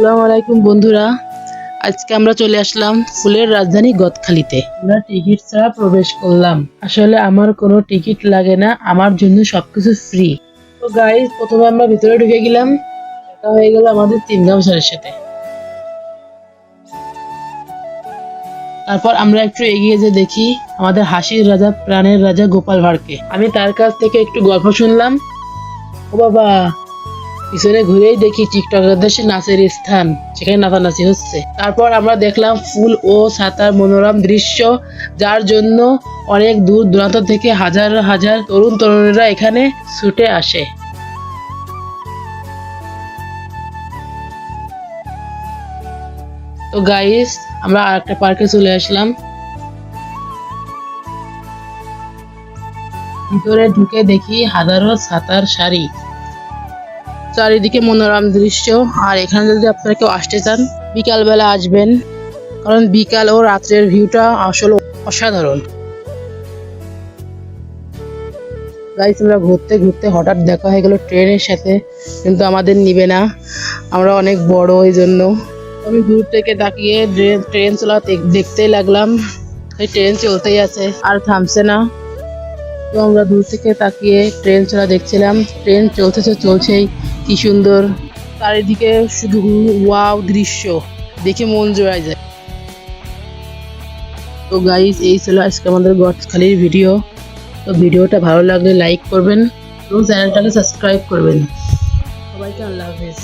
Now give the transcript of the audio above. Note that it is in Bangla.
আসসালামু আলাইকুম বন্ধুরা। আজকে আমরা চলে আসলাম ফুলের রাজধানী গদখালিতে। আমরা টিকিট ছাড়া প্রবেশ করলাম। আসলে আমার কোনো টিকিট লাগে না, আমার জন্য সবকিছু ফ্রি তো গাইজ প্রথমে আমরা ভিতরে ঢুকে গেলাম। দেখা হয়ে গেল আমাদের তিন গাম স্যারের সাথে। তারপর আমরা একটু এগিয়ে যে দেখি আমাদের হাসির রাজা, প্রাণের রাজা গোপাল ভাঁড়কে। আমি তার কাছ থেকে একটু গল্প শুনলাম। ও বাবা পিছনে ঘুরেই দেখি টিকটকারদের নাচের স্থান সেখানে নাচানাচি হচ্ছে। তারপর আমরা দেখলাম ফুল ও ছাতার মনোরম দৃশ্য, যার জন্য অনেক দূর দূরান্ত থেকে হাজার হাজার তরুণ তরুণীরা এখানে ছুটে আসে। তো গাইস আমরা আরেকটা পার্কে চলে আসলাম। ভিতরে ঢুকে দেখি হাজারো ছাতার শাড়ি চারিদিকে মনোরম দৃশ্য। আর এখানে যদি আপনারা কেউ আসতে চান, বিকালবেলা আসবেন। কারণ বিকাল ও রাত্রের ভিউটা আসলে অসাধারণ। গাইস আমরা ঘুরতে ঘুরতে হঠাৎ দেখা হয়ে গেল ট্রেনের সাথে। কিন্তু আমাদের নিবে না। আমরা অনেক বড় ওই জন্য। আমি দূর থেকে তাকিয়ে ট্রেন- চলা দেখ- দেখতেই লাগলাম। এই ট্রেন চলতেই আছে, আর থামছে না। তো আমরা দূর থেকে তাকিয়ে ট্রেন চলা দেখছিলাম। ট্রেন চলতেছে, চলছেই। কি সুন্দর। চারিদিকে শুধু ওয়াও দৃশ্য, দেখে মন জোড়ায় যায়। তো গাইজ এই ছিল আজকে আমাদের গটখালির ভিডিও তো ভিডিওটা ভালো লাগলে লাইক করবেন এবং চ্যানেলটাকে সাবস্ক্রাইব করবেন। সবাইকে আল্লাহ হাফেজ।